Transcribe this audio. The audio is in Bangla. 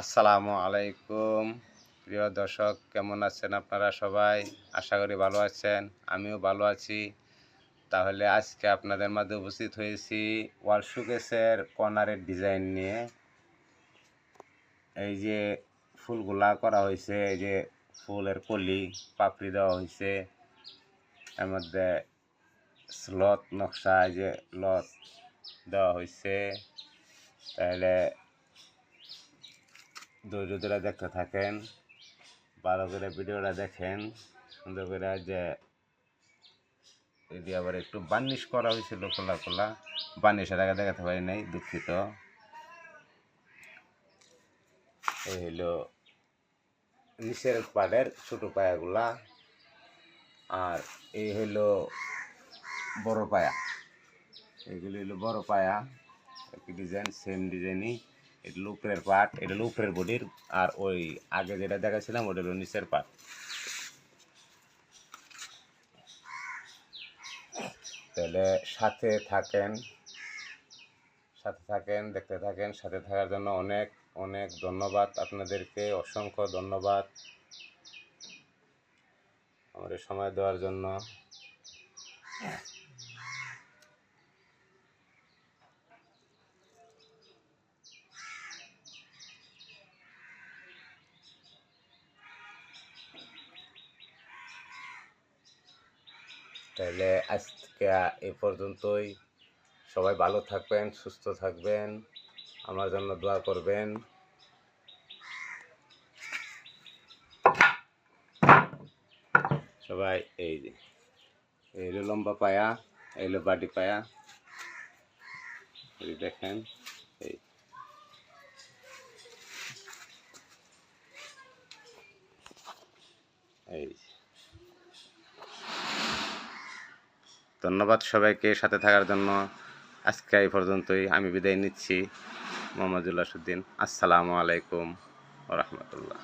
আসসালামু আলাইকুম। প্রিয় দর্শক, কেমন আছেন আপনারা সবাই? আশা করি ভালো আছেন, আমিও ভালো আছি। তাহলে আজকে আপনাদের মাঝে উপস্থিত হয়েছি ওয়াল শোকেসের কর্নারের ডিজাইন নিয়ে। এই যে ফুলগুলা করা হয়েছে, এই যে ফুলের কলি, পাপড়ি দেওয়া হয়েছে। এর মধ্যে স্লট নকশা যে লত দেওয়া হয়েছে। তাহলে ধৈর্য ধরে দেখতে থাকেন, ভালো করে ভিডিওটা দেখেন, সুন্দর করে যে এদি আবার একটু বার্নিশ করা হয়েছিল খোলা খোলা বার্নিশের আগে দেখাতে পারি নাই, দুঃখিত। এই হইল নিচের পাড়ের ছোটো পায়াগুলা, আর এই হইল বড় পায়া। এগুলো হইল বড় পায়া, একই ডিজাইন সেম ডিজাইনই এটা উপরের পার্ট এটা হলো বডির, আর ওই আগে যেটা দেখাছিলাম ওটা হলো নিচের পার্ট তাহলে সাথে থাকেন সাথে থাকেন, দেখতে থাকেন, সাথে থাকার জন্য অনেক অনেক ধন্যবাদ আপনাদেরকে, অসংখ্য ধন্যবাদ আমাদের সময় দেওয়ার জন্য। তাহলে আজকে এই পর্যন্তই। সবাই ভালো থাকবেন, সুস্থ থাকবেন। আমার জন্য দোয়া করবেন। সবাই এই যে, এই হলো লম্বা পায়া, এই হলো বাটি পায়া দেখেন, এই। এই ধন্যবাদ সবাইকে সাথে থাকার জন্য। আজকে এই পর্যন্তই। আমি বিদায় নিচ্ছি। মোহাম্মদুল্লাহ সুদ্দিন আসসালামু আলাইকুম রহমতুল্লাহ।